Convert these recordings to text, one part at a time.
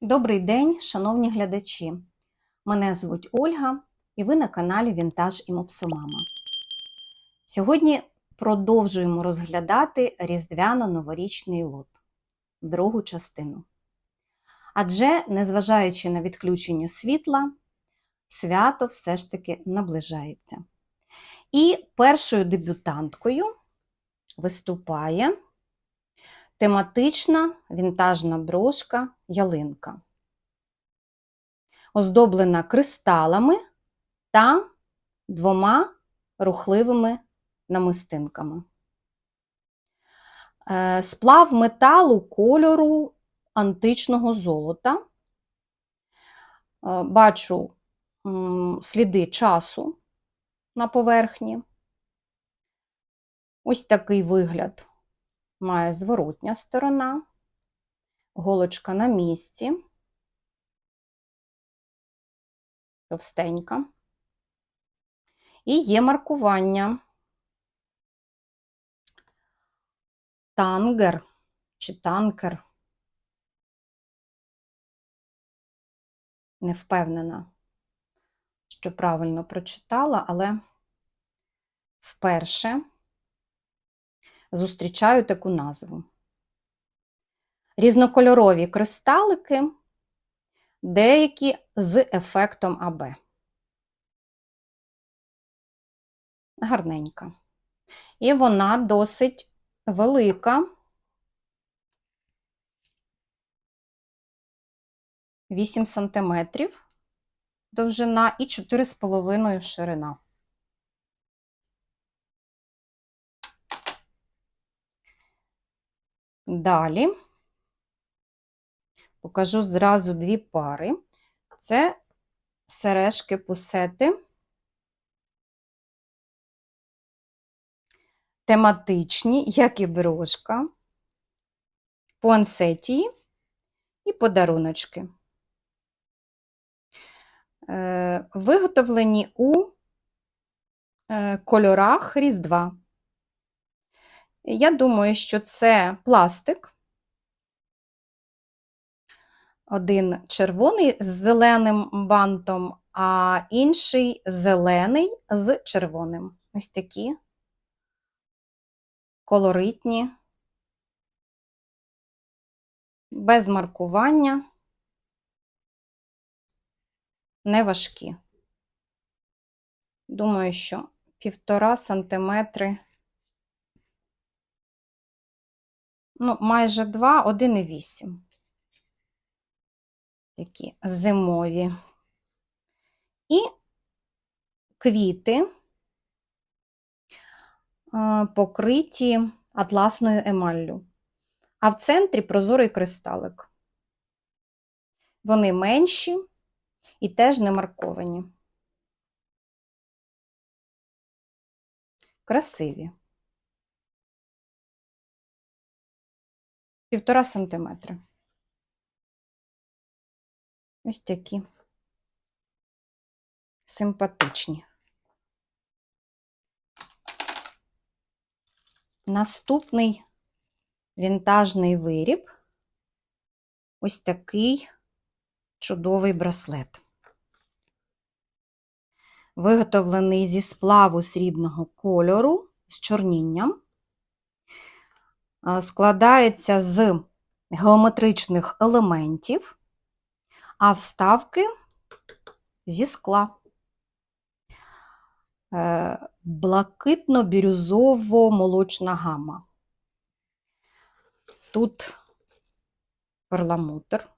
Добрий день, шановні глядачі! Мене звуть Ольга і ви на каналі Вінтаж і Мопсомама. Сьогодні продовжуємо розглядати різдвяно-новорічний лот, другу частину. Адже, незважаючи на відключення світла, свято все ж таки наближається. І першою дебютанткою виступає тематична вінтажна брошка ялинка, оздоблена кристалами та двома рухливими намистинками. Е, Сплав металу кольору античного золота. Е, Бачу сліди часу на поверхні. Ось такий вигляд має зворотня сторона, голочка на місці, товстенька. І є маркування тангер чи танкер. Не впевнена, що правильно прочитала, але вперше зустрічаю таку назву. Різнокольорові кристалики, деякі з ефектом АБ. Гарненька. І вона досить велика. 8 сантиметрів довжина і 4,5 ширина. Далі покажу зразу дві пари. Це сережки пусети, тематичні, як і брошка, пуансетії і подаруночки. Е, Виготовлені у е, кольорах Різдва. Я думаю, що це пластик. Один червоний з зеленим бантом, а інший зелений з червоним. Ось такі колоритні, без маркування, не важкі. Думаю, що півтора сантиметри ну, майже 2, 1,8. Такі зимові. І квіти покриті атласною емаллю. А в центрі прозорий кристалик. Вони менші і теж не марковані. Красиві. Півтора сантиметри. Ось такі симпатичні. Наступний вінтажний виріб ось такий чудовий браслет. Виготовлений зі сплаву срібного кольору з чорнінням складається з геометричних елементів, а вставки зі скла. Е, блакитно-бірюзово-молочна гама. Тут перламутр,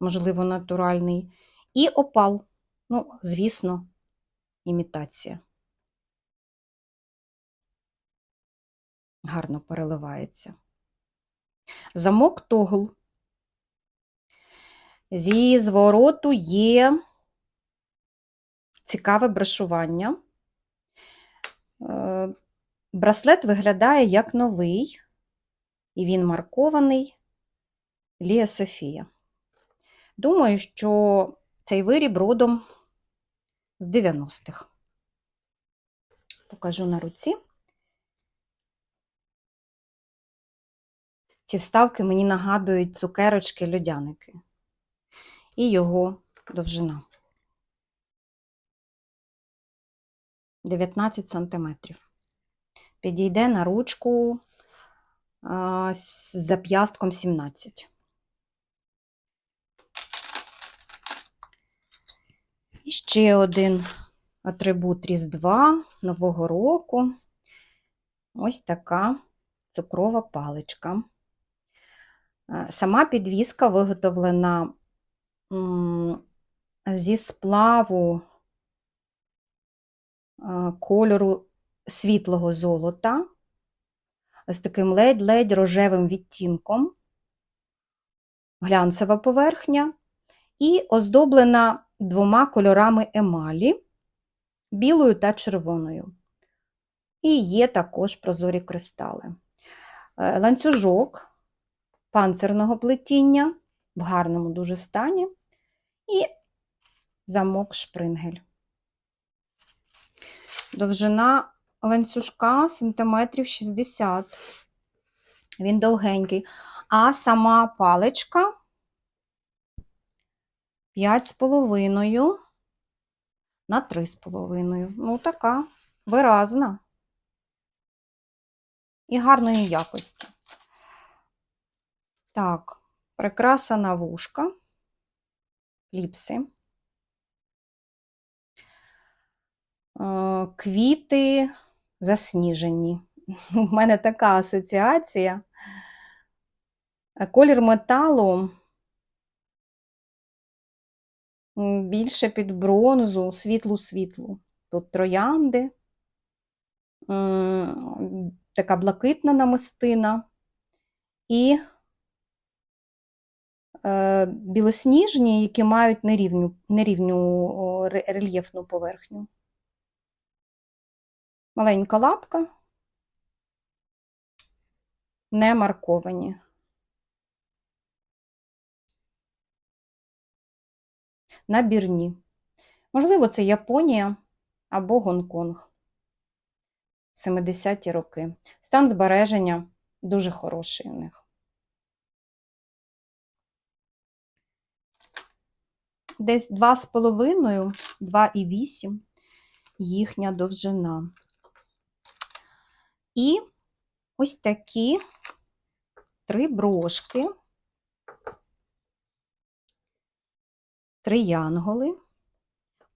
можливо, натуральний, і опал, ну, звісно, імітація. Гарно переливається. Замок тогл. Зі звороту є цікаве брошування. Е, браслет виглядає як новий, і він маркований Лія Софія. Думаю, що цей виріб родом з 90-х. Покажу на руці. Ці вставки мені нагадують цукерочки льодяники. І його довжина. 19 сантиметрів. Підійде на ручку з зап'ястком 17. І ще один атрибут Різдва Нового року. Ось така цукрова паличка. Е, Сама підвіска виготовлена зі сплаву е, кольору світлого золота з таким ледь-ледь рожевим відтінком, глянцева поверхня і оздоблена двома кольорами емалі білою та червоною. І є також прозорі кристали. Е, Ланцюжок панцирного плетіння в гарному дуже стані і замок шпрингель. Довжина ланцюжка сантиметрів 60. Він довгенький. А сама паличка 5,5 на 3,5. Ну, така виразна і гарної якості. Так, прикраса на вушка, кліпси, Е, квіти засніжені. У мене така асоціація. Е, Колір металу більше під бронзу, світлу-світлу. Тут троянди, така блакитна намистина і білосніжні, які мають нерівню, нерівню рельєфну поверхню. Маленька лапка, не марковані. Набірні. Можливо, це Японія або Гонконг. 70-ті роки. Стан збереження дуже хороший у них. Десь 2,5, 2,8 їхня довжина. І ось такі три брошки, три янголи,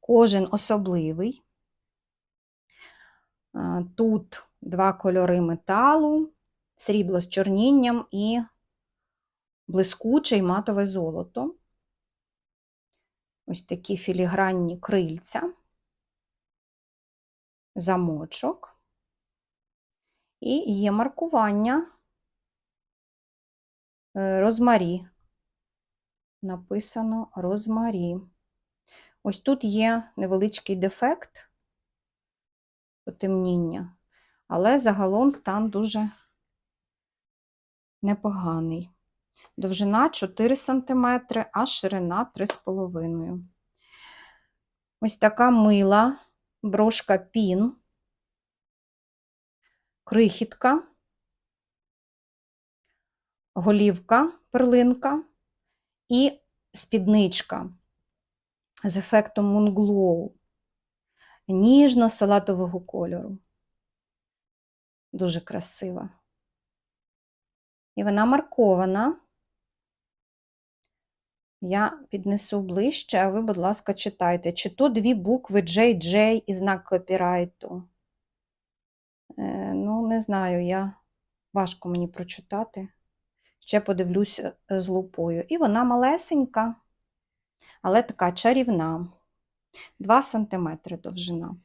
кожен особливий. Тут два кольори металу, срібло з чорнінням і блискуче й матове золото. Ось такі філігранні крильця, замочок. І є маркування е, розмарі. Написано розмарі. Ось тут є невеличкий дефект потемніння, але загалом стан дуже непоганий. Довжина 4 см, а ширина 3,5 Ось така мила брошка пін, крихітка, голівка, перлинка і спідничка з ефектом Moon ніжно-салатового кольору. Дуже красива. І вона маркована. Я піднесу ближче, а ви, будь ласка, читайте. Чи то дві букви JJ і знак копірайту. Е, ну, не знаю, я важко мені прочитати. Ще подивлюся з лупою. І вона малесенька, але така чарівна. 2 см довжина.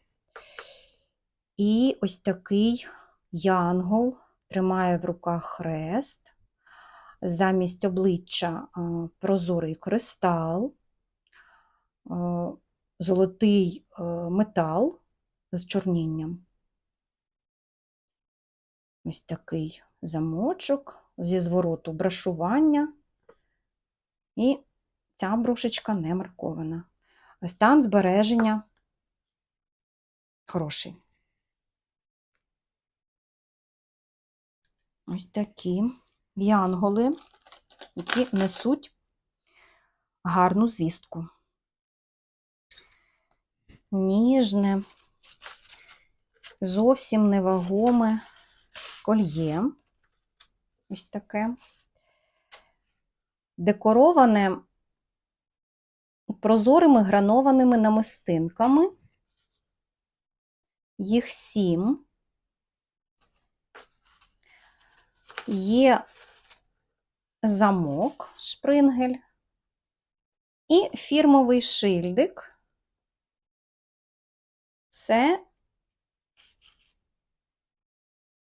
І ось такий янгол тримає в руках хрест. Замість обличчя прозорий кристал, золотий метал з чорнінням. Ось такий замочок зі звороту брашування. І ця брошечка не маркована. Стан збереження хороший. Ось такі янголи, які несуть гарну звістку. Ніжне, зовсім невагоме кольє. Ось таке. Декороване прозорими гранованими намистинками. Їх сім. Є замок шпрингель і фірмовий шильдик. Це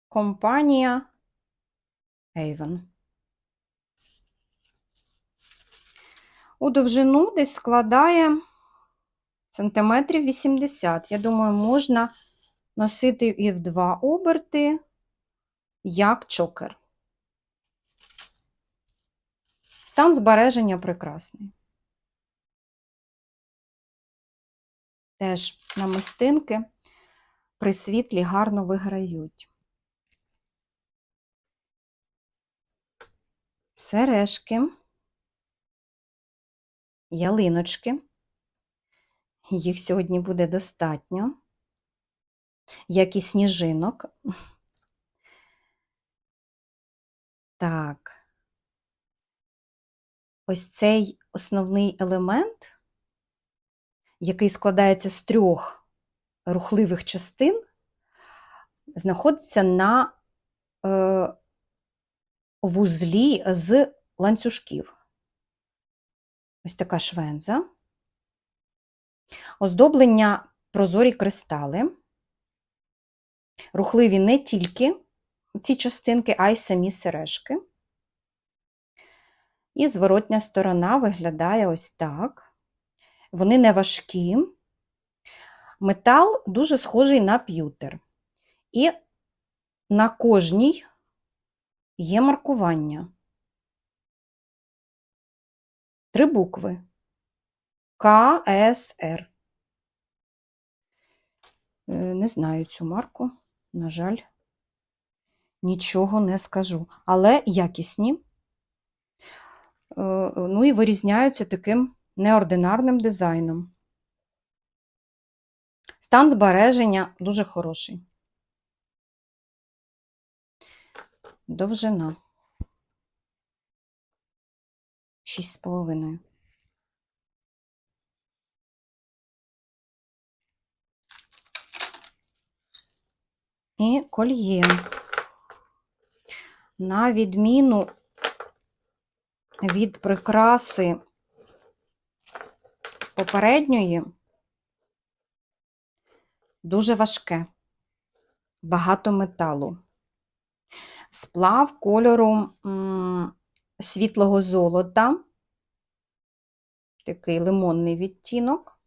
компанія Avon. У довжину десь складає сантиметрів 80. Я думаю, можна носити і в два оберти, як чокер. Стан збереження прекрасний. Теж намистинки при світлі гарно виграють. Сережки, ялиночки. Їх сьогодні буде достатньо, як і сніжинок. Так. Ось цей основний елемент, який складається з трьох рухливих частин, знаходиться на е, вузлі з ланцюжків. Ось така швенза. Оздоблення прозорі кристали. Рухливі не тільки ці частинки, а й самі сережки. І зворотня сторона виглядає ось так. Вони не важкі. Метал дуже схожий на п'ютер. І на кожній є маркування. Три букви. КСР. Е, Не знаю цю марку, на жаль, нічого не скажу. Але якісні. Е, Ну і вирізняються таким неординарним дизайном. Стан збереження дуже хороший. Довжина. 6,5. І кольє. На відміну від прикраси попередньої, дуже важке, багато металу. Сплав кольору світлого золота, такий лимонний відтінок,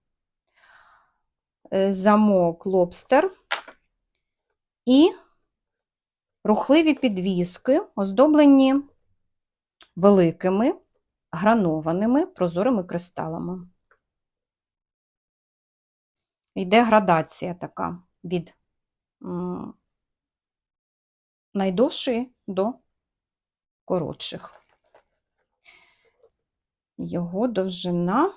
е, замок лобстер і рухливі підвіски, оздоблені великими гранованими прозорими кристалами. Йде градація така від найдовшої до коротших. Його довжина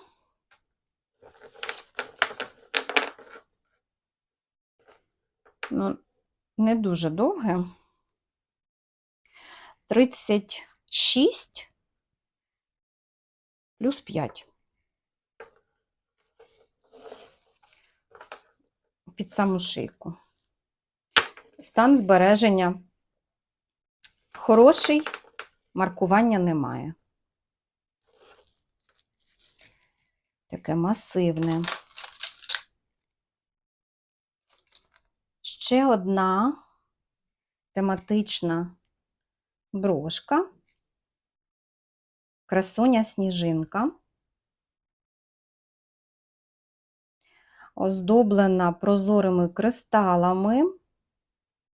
ну, не дуже довге. 36 плюс 5. Під саму шийку. Стан збереження хороший, маркування немає. Таке масивне. Ще одна тематична брошка, красуня сніжинка, оздоблена прозорими кристалами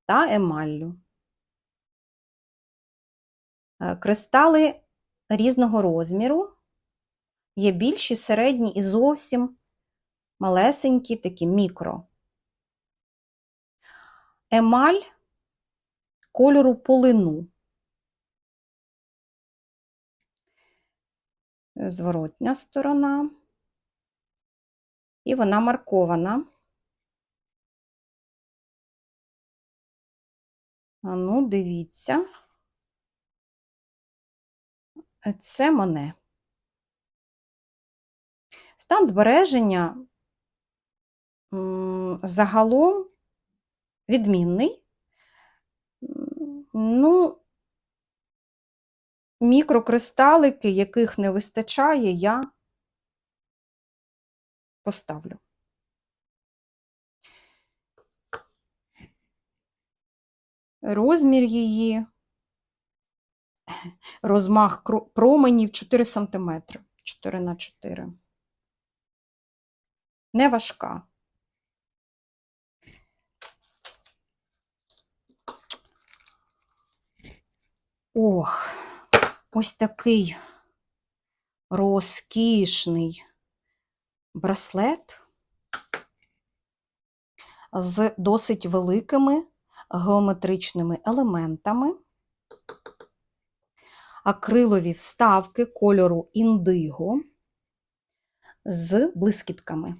та емаллю. Е, Кристали різного розміру, є більші, середні і зовсім малесенькі, такі мікро. Емаль кольору полину. Зворотня сторона. І вона маркована. А ну, дивіться. Це Моне. Стан збереження загалом відмінний. Ну, мікрокристалики, яких не вистачає, я поставлю. Розмір її, розмах променів 4 см, 4 на 4. Не важка. Ох, ось такий розкішний браслет з досить великими геометричними елементами, акрилові вставки кольору індиго з блискітками.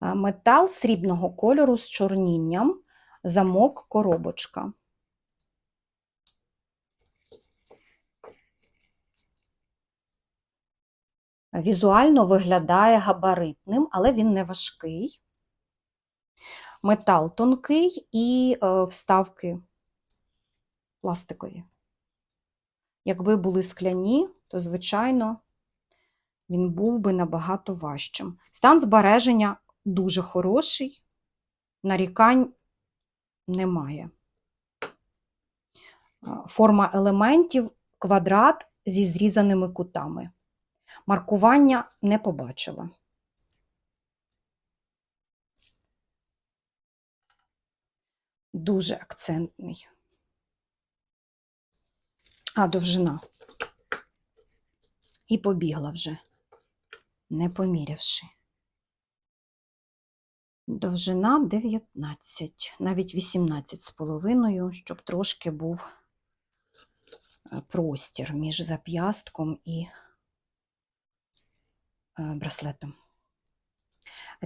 Метал срібного кольору з чорнінням, замок коробочка. Візуально виглядає габаритним, але він не важкий. Метал тонкий і е, вставки пластикові. Якби були скляні, то, звичайно, він був би набагато важчим. Стан збереження дуже хороший, нарікань немає. Е, Форма елементів квадрат зі зрізаними кутами. Маркування не побачила. Дуже акцентний. А, довжина. І побігла вже, не помірявши. Довжина 19, навіть 18 з половиною, щоб трошки був е, простір між зап'ястком і браслетом.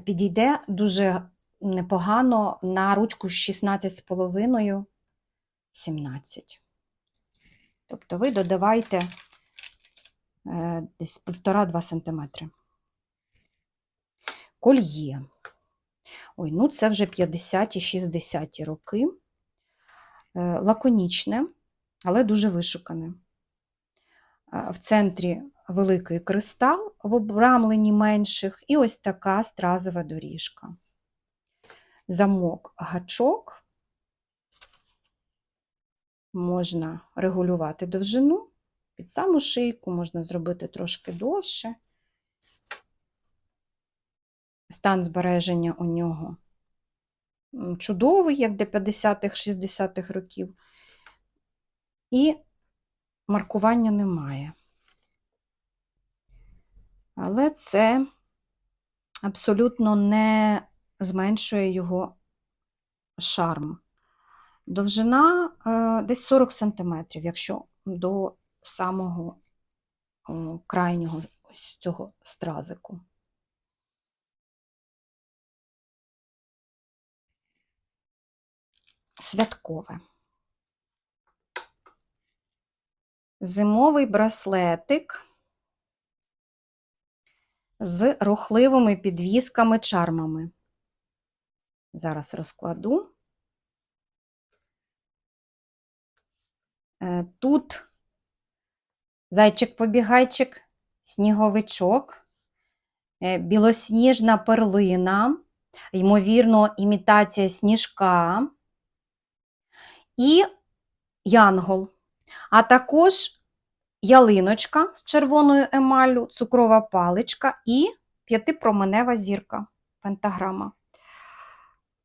Підійде дуже непогано на ручку 16,5, 17. Тобто ви додавайте е, десь 1,5-2 см. Кольє. Ой, ну це вже 50 60 роки. Е, Лаконічне, але дуже вишукане. Е, В центрі великий кристал в обрамленні менших, і ось така стразова доріжка. Замок гачок. Можна регулювати довжину під саму шийку, можна зробити трошки довше. Стан збереження у нього чудовий, як для 50-х, 60-х років. І маркування немає. Але це абсолютно не зменшує його шарм. Довжина е, десь 40 см, якщо до самого крайнього ось цього стразику. Святкове. Зимовий браслетик з рухливими підвісками чармами. Зараз розкладу. Е, Тут зайчик-побігайчик, сніговичок, е, білосніжна перлина, ймовірно, імітація сніжка і янгол, а також ялиночка з червоною емаллю, цукрова паличка і п'ятипроменева зірка, пентаграма.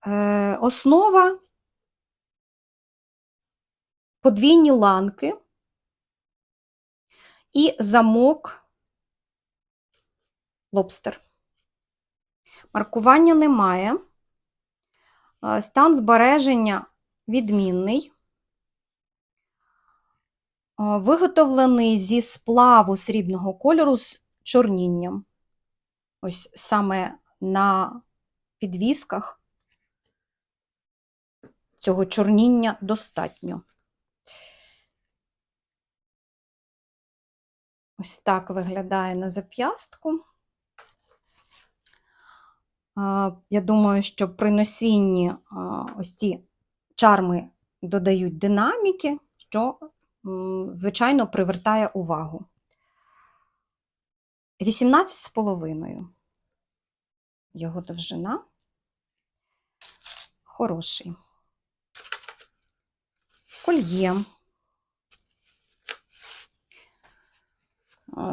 Е, Основа подвійні ланки і замок лобстер. Маркування немає. Е, Стан збереження відмінний. Виготовлений зі сплаву срібного кольору з чорнінням. Ось саме на підвісках цього чорніння достатньо. Ось так виглядає на зап'ястку. Я думаю, що при носінні ось ці чарми додають динаміки, що, звичайно, привертає увагу. 18,5 його довжина. Хороший. Кольє.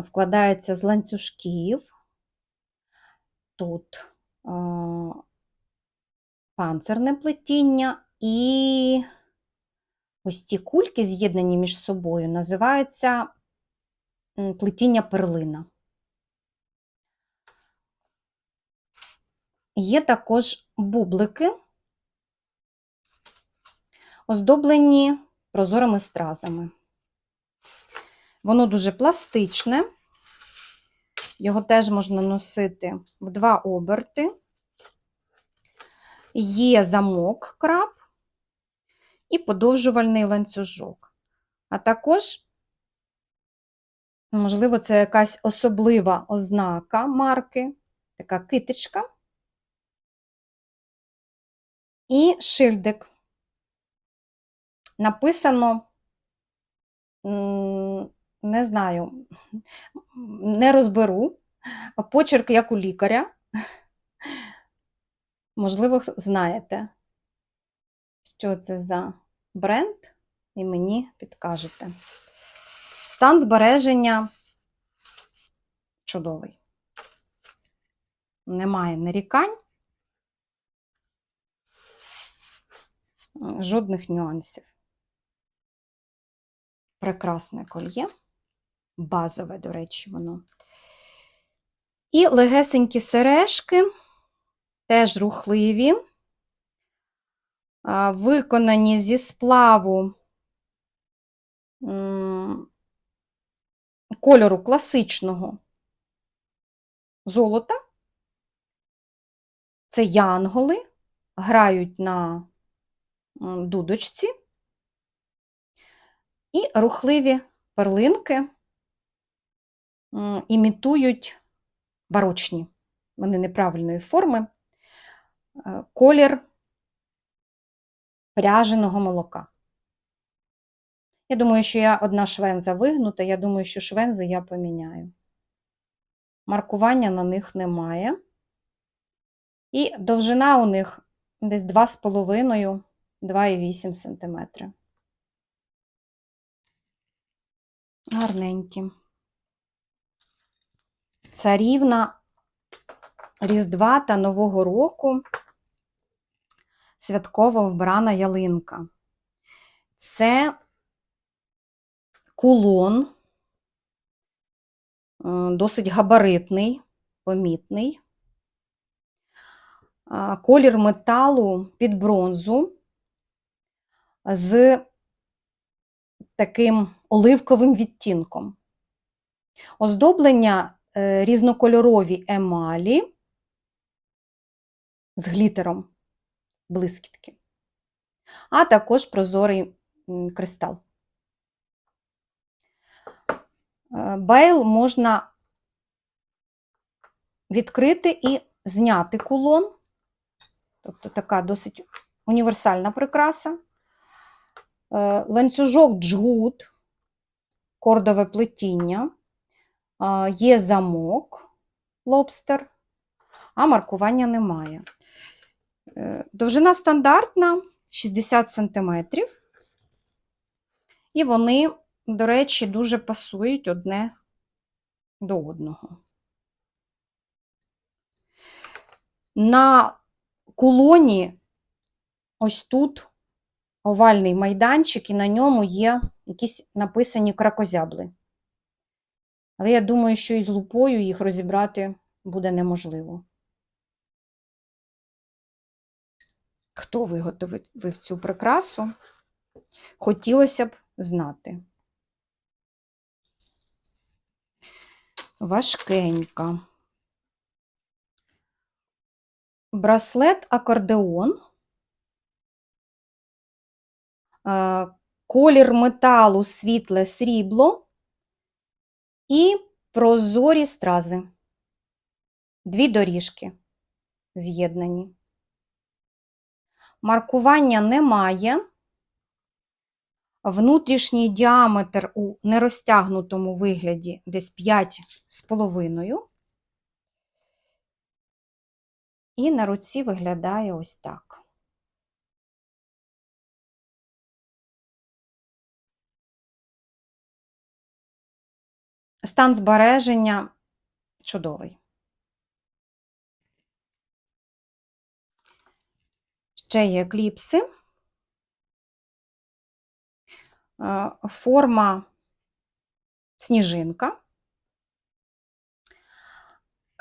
Складається з ланцюжків. Тут панцирне плетіння і ось ці кульки, з'єднані між собою, називаються плетіння перлина. Є також бублики, оздоблені прозорими стразами. Воно дуже пластичне, його теж можна носити в два оберти. Є замок краб і подовжувальний ланцюжок. А також, можливо, це якась особлива ознака марки, така китичка і шильдик. Написано, не знаю, не розберу, почерк як у лікаря. Можливо, знаєте, що це за бренд, і мені підкажете. Стан збереження чудовий. Немає нарікань, жодних нюансів. Прекрасне кольє, базове, до речі, воно. І легесенькі сережки теж рухливі, виконані зі сплаву кольору класичного золота. Це янголи, грають на дудочці і рухливі перлинки імітують барочні, вони неправильної форми. Е, колір пряженого молока. Я думаю, що я одна швенза вигнута, я думаю, що швензи я поміняю. Маркування на них немає. І довжина у них десь 2,5-2,8 см. Гарненькі. Царівна Різдва та Нового року святково вбрана ялинка. Це кулон, е, досить габаритний, помітний. Колір металу під бронзу з таким оливковим відтінком. Оздоблення е, різнокольорові емалі з глітером блискітки, а також прозорий кристал. Е, бейл можна відкрити і зняти кулон, тобто така досить універсальна прикраса. Е, ланцюжок джгут, кордове плетіння, е, є замок лобстер, а маркування немає. Е, довжина стандартна 60 см. І вони, до речі, дуже пасують одне до одного. На кулоні ось тут овальний майданчик, і на ньому є якісь написані кракозябли. Але я думаю, що із лупою їх розібрати буде неможливо. Хто виготовив цю прикрасу? Хотілося б знати. важкенька. Браслет акордеон. Е, Колір металу світле срібло і прозорі стрази. Дві доріжки з'єднані. Маркування немає. Внутрішній діаметр у нерозтягнутому вигляді десь 5,5. І на руці виглядає ось так. Стан збереження чудовий. Ще є кліпси. Форма сніжинка.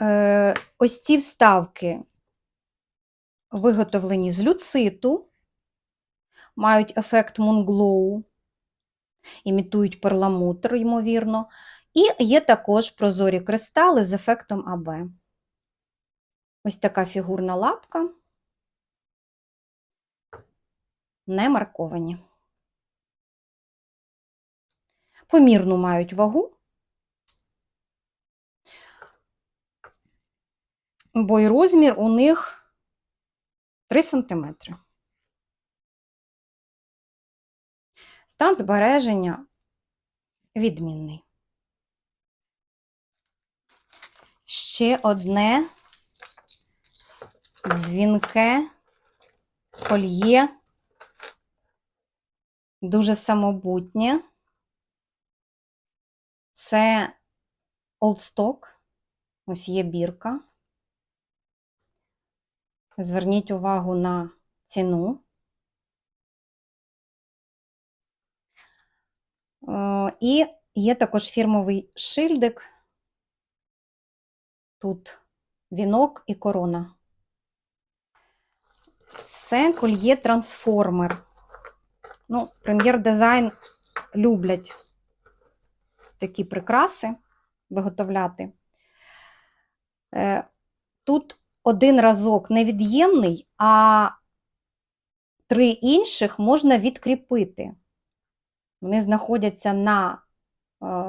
Е, Ось ці вставки виготовлені з люциту, мають ефект мунглоу, імітують перламутр, ймовірно. І є також прозорі кристали з ефектом АБ. Ось така фігурна лапка. Не марковані. Помірну мають вагу, бо й розмір у них 3 см. Стан збереження відмінний. Ще одне дзвінке кольє, дуже самобутнє. Це олдсток, ось є бірка. Зверніть увагу на ціну. Е, І є також фірмовий шильдик. Тут вінок і корона. Це кольє трансформер. Ну, прем'єр-дизайн люблять такі прикраси виготовляти. Е, Тут один разок невід'ємний, а три інших можна відкріпити. Вони знаходяться на е,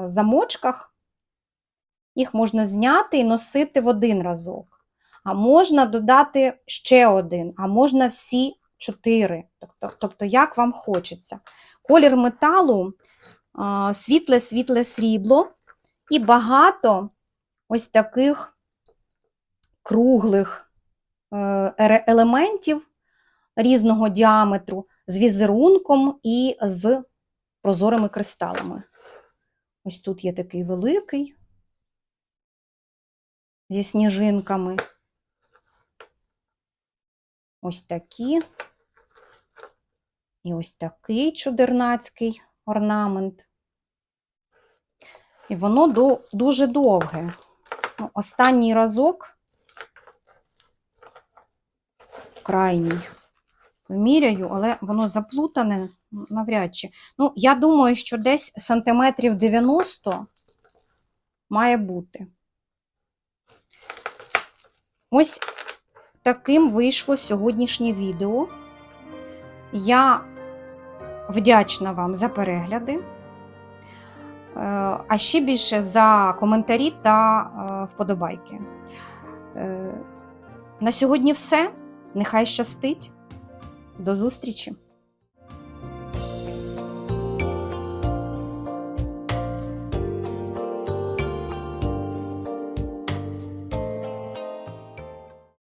замочках, їх можна зняти і носити в один разок. А можна додати ще один, а можна всі чотири. Тобто, як вам хочеться. Колір металу світле-світле срібло і багато ось таких круглих е, елементів різного діаметру з візерунком і з прозорими кристалами. Ось тут є такий великий зі сніжинками. Ось такі. І ось такий чудернацький орнамент. І воно до, дуже довге. Ну, Останній разок, крайній, виміряю, але воно заплутане навряд чи. Ну, я думаю, що десь сантиметрів 90 має бути. Ось таким вийшло сьогоднішнє відео. Я вдячна вам за перегляди, е, а ще більше за коментарі та е, вподобайки. Е, на сьогодні все. Нехай щастить. До зустрічі!